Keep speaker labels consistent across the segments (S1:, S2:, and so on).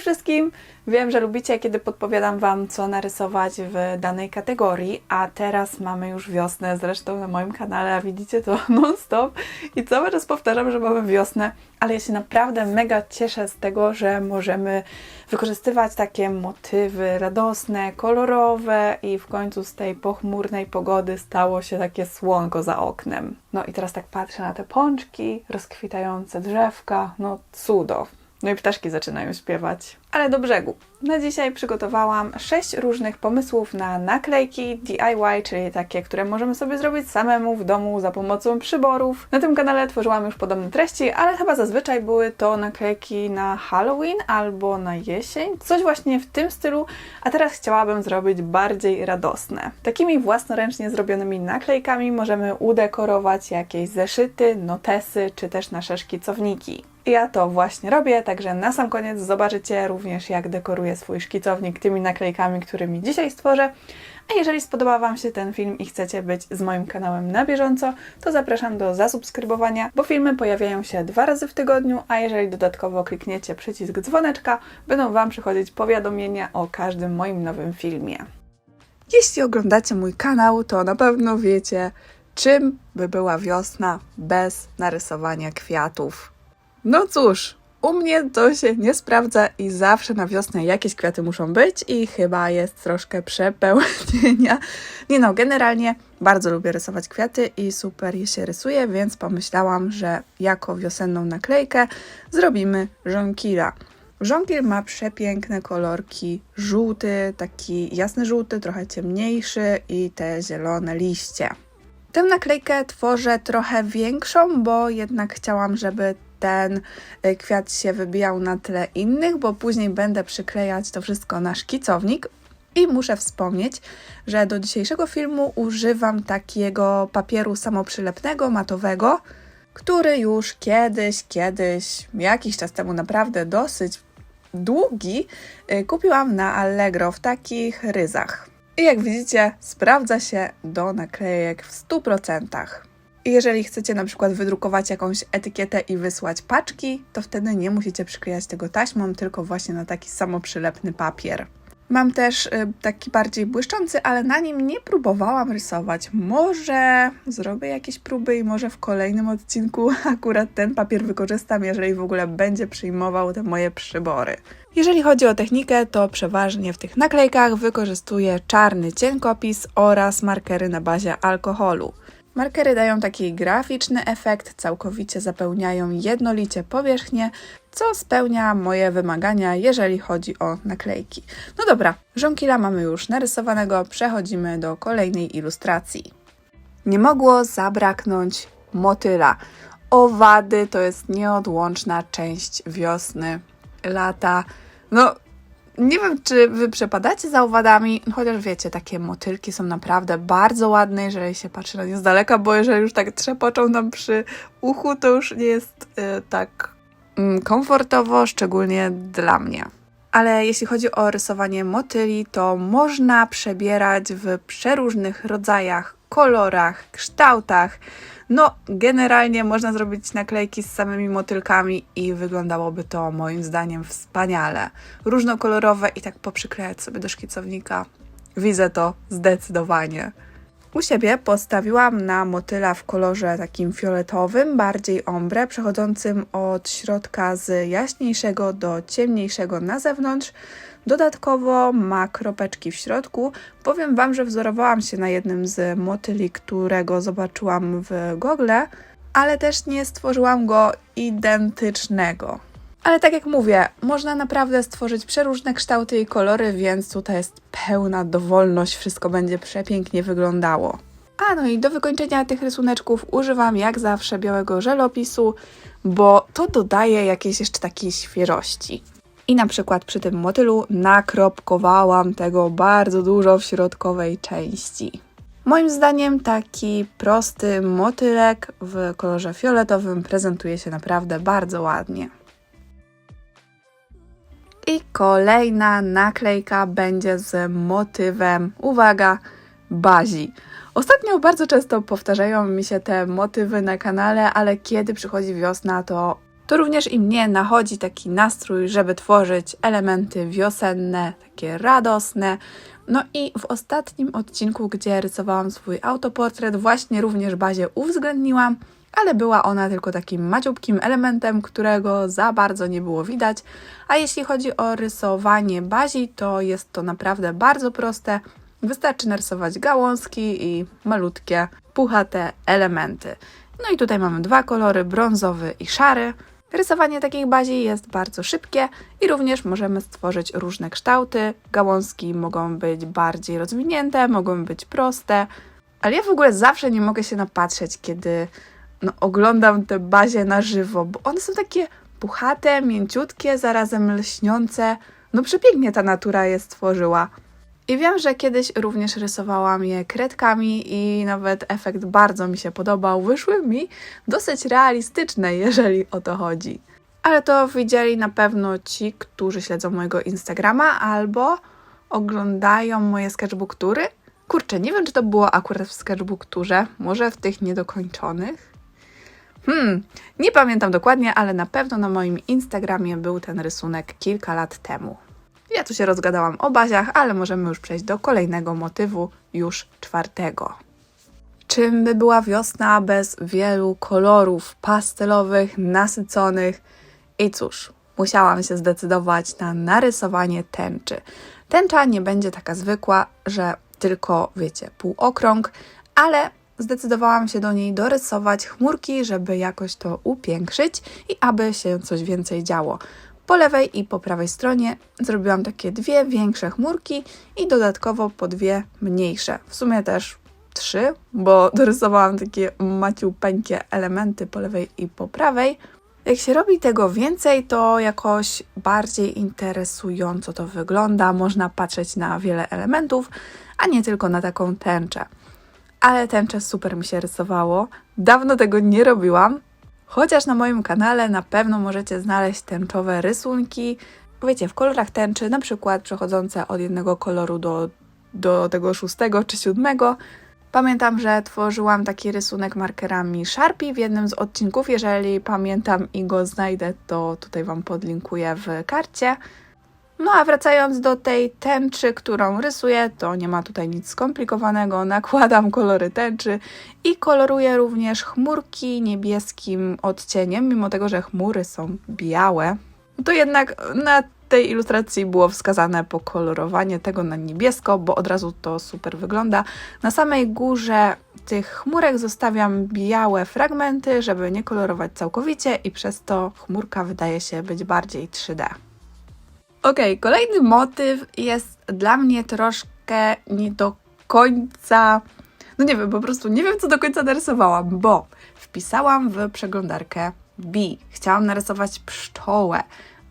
S1: Wszystkim! Wiem, że lubicie, kiedy podpowiadam Wam, co narysować w danej kategorii, a teraz mamy już wiosnę, zresztą na moim kanale, a widzicie to non-stop i cały czas powtarzam, że mamy wiosnę, ale ja się naprawdę mega cieszę z tego, że możemy wykorzystywać takie motywy radosne, kolorowe i w końcu z tej pochmurnej pogody stało się takie słonko za oknem. No i teraz tak patrzę na te pączki, rozkwitające drzewka, no cudo. No i ptaszki zaczynają śpiewać. Ale do brzegu. Na dzisiaj przygotowałam sześć różnych pomysłów na naklejki DIY, czyli takie, które możemy sobie zrobić samemu w domu za pomocą przyborów. Na tym kanale tworzyłam już podobne treści, ale chyba zazwyczaj były to naklejki na Halloween albo na jesień. Coś właśnie w tym stylu, a teraz chciałabym zrobić bardziej radosne. Takimi własnoręcznie zrobionymi naklejkami możemy udekorować jakieś zeszyty, notesy czy też nasze szkicowniki. Ja to właśnie robię, także na sam koniec zobaczycie również jak dekoruję swój szkicownik tymi naklejkami, którymi dzisiaj stworzę. A jeżeli spodoba Wam się ten film i chcecie być z moim kanałem na bieżąco, to zapraszam do zasubskrybowania, bo filmy pojawiają się dwa razy w tygodniu, a jeżeli dodatkowo klikniecie przycisk dzwoneczka, będą Wam przychodzić powiadomienia o każdym moim nowym filmie. Jeśli oglądacie mój kanał, to na pewno wiecie, czym by była wiosna bez narysowania kwiatów. No cóż, u mnie to się nie sprawdza i zawsze na wiosnę jakieś kwiaty muszą być i chyba jest troszkę przepełnienia. Nie no, generalnie bardzo lubię rysować kwiaty i super je się rysuje, więc pomyślałam, że jako wiosenną naklejkę zrobimy żonkila. Żonkil ma przepiękne kolorki, żółty, taki jasny żółty, trochę ciemniejszy i te zielone liście. Tę naklejkę tworzę trochę większą, bo jednak chciałam, żeby ten y, kwiat się wybijał na tle innych, bo później będę przyklejać to wszystko na szkicownik. I muszę wspomnieć, że do dzisiejszego filmu używam takiego papieru samoprzylepnego, matowego, który już kiedyś, kiedyś, jakiś czas temu naprawdę dosyć długi, y, kupiłam na Allegro w takich ryzach. I jak widzicie, sprawdza się do naklejek w 100%. Jeżeli chcecie na przykład wydrukować jakąś etykietę i wysłać paczki, to wtedy nie musicie przyklejać tego taśmą, tylko właśnie na taki samoprzylepny papier. Mam też y, taki bardziej błyszczący, ale na nim nie próbowałam rysować. Może zrobię jakieś próby i może w kolejnym odcinku akurat ten papier wykorzystam, jeżeli w ogóle będzie przyjmował te moje przybory. Jeżeli chodzi o technikę, to przeważnie w tych naklejkach wykorzystuję czarny cienkopis oraz markery na bazie alkoholu. Markery dają taki graficzny efekt, całkowicie zapełniają jednolicie powierzchnię, co spełnia moje wymagania, jeżeli chodzi o naklejki. No dobra, żonkila mamy już narysowanego, przechodzimy do kolejnej ilustracji. Nie mogło zabraknąć motyla. Owady to jest nieodłączna część wiosny, lata. No, nie wiem, czy wy przepadacie za owadami, chociaż wiecie, takie motylki są naprawdę bardzo ładne, jeżeli się patrzy na nie z daleka, bo jeżeli już tak trzepoczą nam przy uchu, to już nie jest y, tak mm, komfortowo, szczególnie dla mnie. Ale jeśli chodzi o rysowanie motyli, to można przebierać w przeróżnych rodzajach, kolorach, kształtach. No, generalnie można zrobić naklejki z samymi motylkami i wyglądałoby to moim zdaniem wspaniale. Różnokolorowe i tak poprzyklejać sobie do szkicownika. Widzę to zdecydowanie. U siebie postawiłam na motyla w kolorze takim fioletowym, bardziej ombre, przechodzącym od środka z jaśniejszego do ciemniejszego na zewnątrz. Dodatkowo ma kropeczki w środku. Powiem Wam, że wzorowałam się na jednym z motyli, którego zobaczyłam w Google, ale też nie stworzyłam go identycznego. Ale tak jak mówię, można naprawdę stworzyć przeróżne kształty i kolory, więc tutaj jest pełna dowolność, wszystko będzie przepięknie wyglądało. A no i do wykończenia tych rysuneczków używam jak zawsze białego żelopisu, bo to dodaje jakiejś jeszcze takiej świeżości. I na przykład przy tym motylu nakropkowałam tego bardzo dużo w środkowej części. Moim zdaniem taki prosty motylek w kolorze fioletowym prezentuje się naprawdę bardzo ładnie. I kolejna naklejka będzie z motywem, uwaga, bazi. Ostatnio bardzo często powtarzają mi się te motywy na kanale, ale kiedy przychodzi wiosna, to to również i mnie nachodzi taki nastrój, żeby tworzyć elementy wiosenne, takie radosne. No i w ostatnim odcinku, gdzie rysowałam swój autoportret, właśnie również bazie uwzględniłam, ale była ona tylko takim maciubkim elementem, którego za bardzo nie było widać. A jeśli chodzi o rysowanie bazi, to jest to naprawdę bardzo proste. Wystarczy narysować gałązki i malutkie, puchate elementy. No i tutaj mamy dwa kolory, brązowy i szary. Rysowanie takich bazi jest bardzo szybkie i również możemy stworzyć różne kształty. Gałązki mogą być bardziej rozwinięte, mogą być proste, ale ja w ogóle zawsze nie mogę się napatrzeć, kiedy no, oglądam te bazie na żywo, bo one są takie puchate, mięciutkie, zarazem lśniące. No przepięknie ta natura je stworzyła. I wiem, że kiedyś również rysowałam je kredkami i nawet efekt bardzo mi się podobał. Wyszły mi dosyć realistyczne, jeżeli o to chodzi. Ale to widzieli na pewno ci, którzy śledzą mojego Instagrama albo oglądają moje sketchbooktury. Kurczę, nie wiem, czy to było akurat w sketchbookturze, może w tych niedokończonych. Hmm, nie pamiętam dokładnie, ale na pewno na moim Instagramie był ten rysunek kilka lat temu. Ja tu się rozgadałam o baziach, ale możemy już przejść do kolejnego motywu, już czwartego. Czym by była wiosna bez wielu kolorów pastelowych, nasyconych? I cóż, musiałam się zdecydować na narysowanie tęczy. Tęcza nie będzie taka zwykła, że tylko, wiecie, półokrąg, ale zdecydowałam się do niej dorysować chmurki, żeby jakoś to upiększyć i aby się coś więcej działo. Po lewej i po prawej stronie zrobiłam takie dwie większe chmurki i dodatkowo po dwie mniejsze. W sumie też trzy, bo dorysowałam takie maciupeńkie elementy po lewej i po prawej. Jak się robi tego więcej, to jakoś bardziej interesująco to wygląda. Można patrzeć na wiele elementów, a nie tylko na taką tęczę. Ale tęczę super mi się rysowało. Dawno tego nie robiłam, Chociaż na moim kanale na pewno możecie znaleźć tęczowe rysunki, wiecie, w kolorach tęczy, na przykład przechodzące od jednego koloru do, do tego szóstego czy siódmego. Pamiętam, że tworzyłam taki rysunek markerami Sharpie w jednym z odcinków. Jeżeli pamiętam i go znajdę, to tutaj Wam podlinkuję w karcie. No a wracając do tej tęczy, którą rysuję, to nie ma tutaj nic skomplikowanego. Nakładam kolory tęczy i koloruję również chmurki niebieskim odcieniem, mimo tego, że chmury są białe. To jednak na tej ilustracji było wskazane pokolorowanie tego na niebiesko, bo od razu to super wygląda. Na samej górze tych chmurek zostawiam białe fragmenty, żeby nie kolorować całkowicie i przez to chmurka wydaje się być bardziej 3D. Okej, okay, kolejny motyw jest dla mnie troszkę nie do końca. No nie wiem, po prostu nie wiem, co do końca narysowałam, bo wpisałam w przeglądarkę B. Chciałam narysować pszczołę,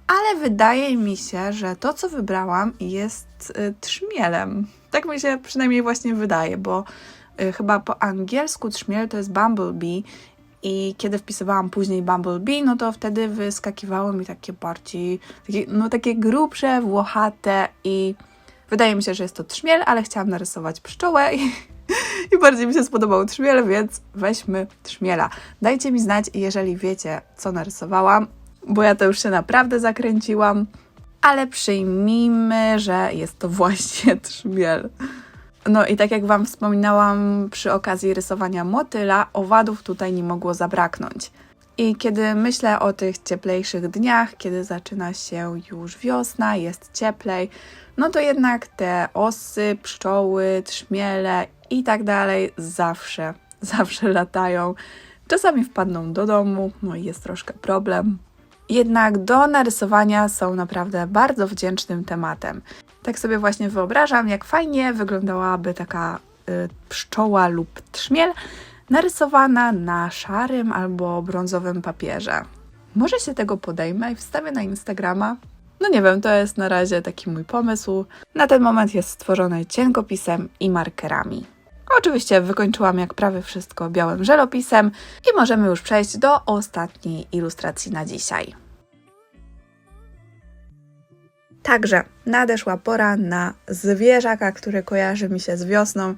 S1: ale wydaje mi się, że to, co wybrałam, jest y, trzmielem. Tak mi się przynajmniej właśnie wydaje, bo y, chyba po angielsku trzmiel to jest bumblebee i kiedy wpisywałam później Bumblebee, no to wtedy wyskakiwało mi takie bardziej, takie, no takie grubsze, włochate i wydaje mi się, że jest to trzmiel, ale chciałam narysować pszczołę i, i bardziej mi się spodobał trzmiel, więc weźmy trzmiela. Dajcie mi znać, jeżeli wiecie, co narysowałam, bo ja to już się naprawdę zakręciłam, ale przyjmijmy, że jest to właśnie trzmiel. No i tak jak Wam wspominałam przy okazji rysowania motyla, owadów tutaj nie mogło zabraknąć. I kiedy myślę o tych cieplejszych dniach, kiedy zaczyna się już wiosna, jest cieplej, no to jednak te osy, pszczoły, trzmiele i tak dalej zawsze, zawsze latają. Czasami wpadną do domu, no i jest troszkę problem. Jednak do narysowania są naprawdę bardzo wdzięcznym tematem. Tak sobie właśnie wyobrażam, jak fajnie wyglądałaby taka y, pszczoła lub trzmiel narysowana na szarym albo brązowym papierze. Może się tego podejmę i wstawię na Instagrama. No nie wiem, to jest na razie taki mój pomysł. Na ten moment jest stworzony cienkopisem i markerami. Oczywiście wykończyłam jak prawie wszystko białym żelopisem i możemy już przejść do ostatniej ilustracji na dzisiaj. Także nadeszła pora na zwierzaka, który kojarzy mi się z wiosną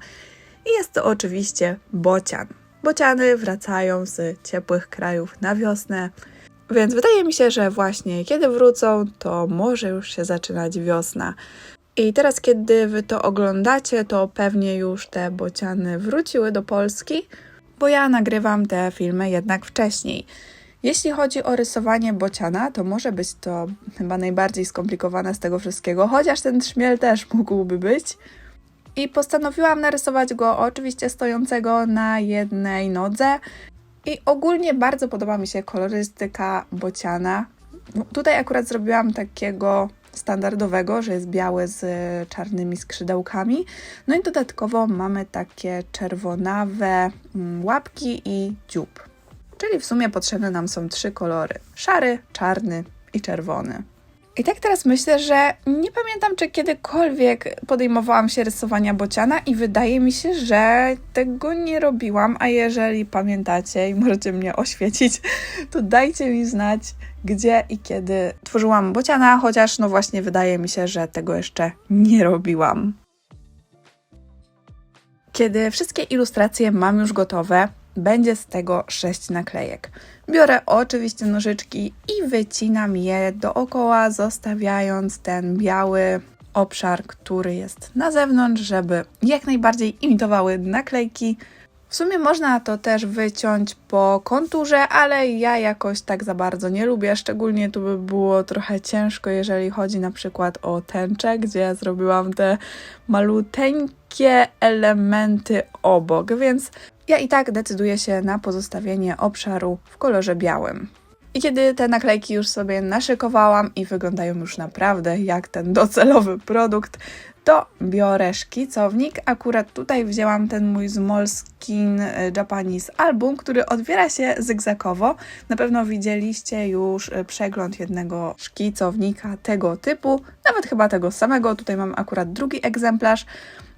S1: i jest to oczywiście bocian. Bociany wracają z ciepłych krajów na wiosnę Więc wydaje mi się, że właśnie kiedy wrócą, to może już się zaczynać wiosna. I teraz, kiedy wy to oglądacie, to pewnie już te bociany wróciły do Polski, bo ja nagrywam te filmy jednak wcześniej. Jeśli chodzi o rysowanie bociana, to może być to chyba najbardziej skomplikowane z tego wszystkiego, chociaż ten trzmiel też mógłby być. I postanowiłam narysować go oczywiście stojącego na jednej nodze. I ogólnie bardzo podoba mi się kolorystyka bociana. Tutaj akurat zrobiłam takiego standardowego, że jest biały z czarnymi skrzydełkami. No i dodatkowo mamy takie czerwonawe mm, łapki i dziób. Czyli w sumie potrzebne nam są trzy kolory: szary, czarny i czerwony. I tak teraz myślę, że nie pamiętam, czy kiedykolwiek podejmowałam się rysowania bociana i wydaje mi się, że tego nie robiłam, a jeżeli pamiętacie i możecie mnie oświecić, to dajcie mi znać, gdzie i kiedy tworzyłam bociana, chociaż no właśnie wydaje mi się, że tego jeszcze nie robiłam. Kiedy wszystkie ilustracje mam już gotowe, będzie z tego sześć naklejek. Biorę oczywiście nożyczki i wycinam je dookoła, zostawiając ten biały obszar, który jest na zewnątrz, żeby jak najbardziej imitowały naklejki. W sumie można to też wyciąć po konturze, ale ja jakoś tak za bardzo nie lubię, szczególnie tu by było trochę ciężko, jeżeli chodzi na przykład o tęczę, gdzie zrobiłam te maluteńkie elementy obok, więc ja i tak decyduję się na pozostawienie obszaru w kolorze białym. I kiedy te naklejki już sobie naszykowałam i wyglądają już naprawdę jak ten docelowy produkt, to biorę szkicownik. Akurat tutaj wzięłam ten mój Smolskin Japanese album, który otwiera się zygzakowo. Na pewno widzieliście już przegląd jednego szkicownika tego typu, nawet chyba tego samego. Tutaj mam akurat drugi egzemplarz.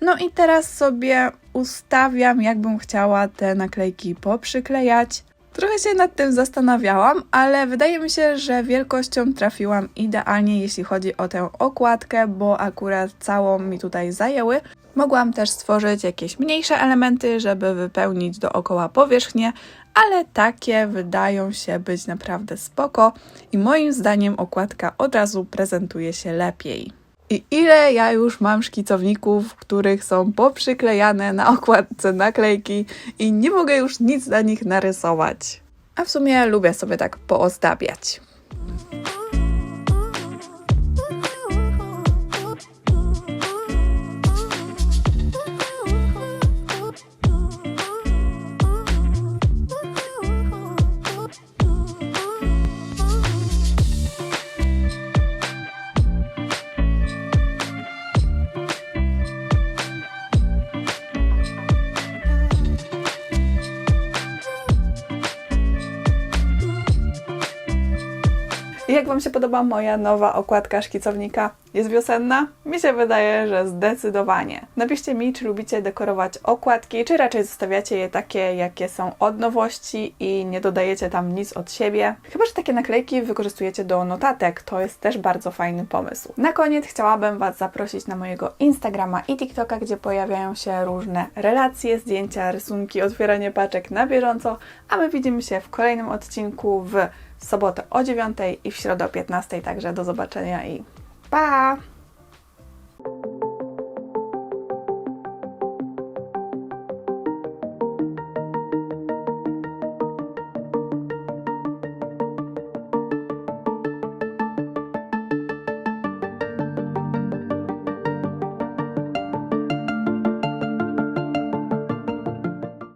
S1: No i teraz sobie ustawiam, jakbym chciała te naklejki poprzyklejać. Trochę się nad tym zastanawiałam, ale wydaje mi się, że wielkością trafiłam idealnie, jeśli chodzi o tę okładkę, bo akurat całą mi tutaj zajęły. Mogłam też stworzyć jakieś mniejsze elementy, żeby wypełnić dookoła powierzchnię, ale takie wydają się być naprawdę spoko i moim zdaniem okładka od razu prezentuje się lepiej. I ile ja już mam szkicowników, których są poprzyklejane na okładce naklejki i nie mogę już nic na nich narysować. A w sumie lubię sobie tak poozdabiać. Jak Wam się podoba moja nowa okładka szkicownika? Jest wiosenna? Mi się wydaje, że zdecydowanie. Napiszcie mi, czy lubicie dekorować okładki, czy raczej zostawiacie je takie, jakie są od nowości i nie dodajecie tam nic od siebie. Chyba, że takie naklejki wykorzystujecie do notatek, to jest też bardzo fajny pomysł. Na koniec chciałabym Was zaprosić na mojego Instagrama i TikToka, gdzie pojawiają się różne relacje, zdjęcia, rysunki, otwieranie paczek na bieżąco, a my widzimy się w kolejnym odcinku w sobotę o 9 i w środę o 15. Także do zobaczenia i pa!